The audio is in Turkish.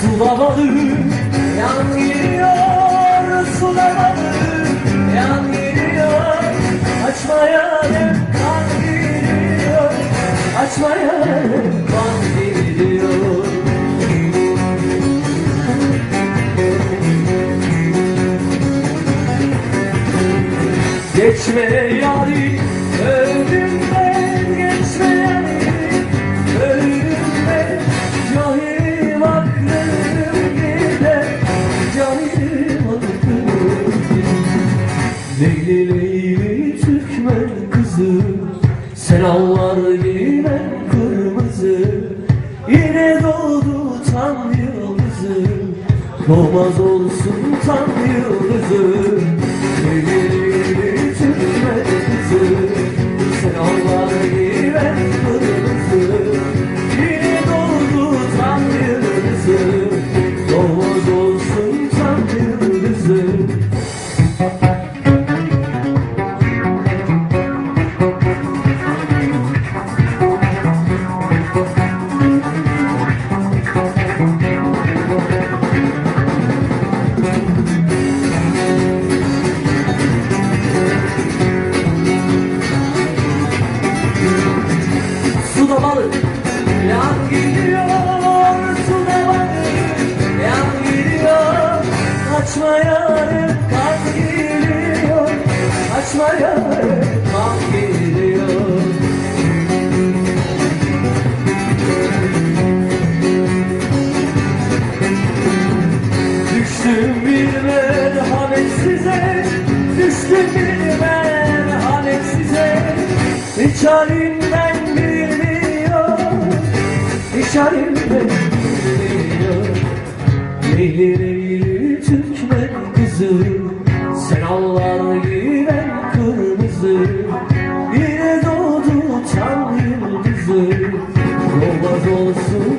Sulamalı yan geliyor Açmaya hep kan geliyor Geçme yari öldüm ben geçme yari. Öldüm ben cahilim aklım gider. Cahilim aklım gider. Leyli sen allar giymen kırmızı Yine doğdu tam yıldızı. Doğmaz olsun tam yıldızı. Leyli Açmaya hep kan geliyor Açmaya hep kan geliyor Düştüm bir merhamet size Düştüm bir merhamet size. Hiç halimden şairle Nehir Türkmen kızı Sen anlar güven kırmızı Yine doğdu çan yıldızı Olmaz olsun.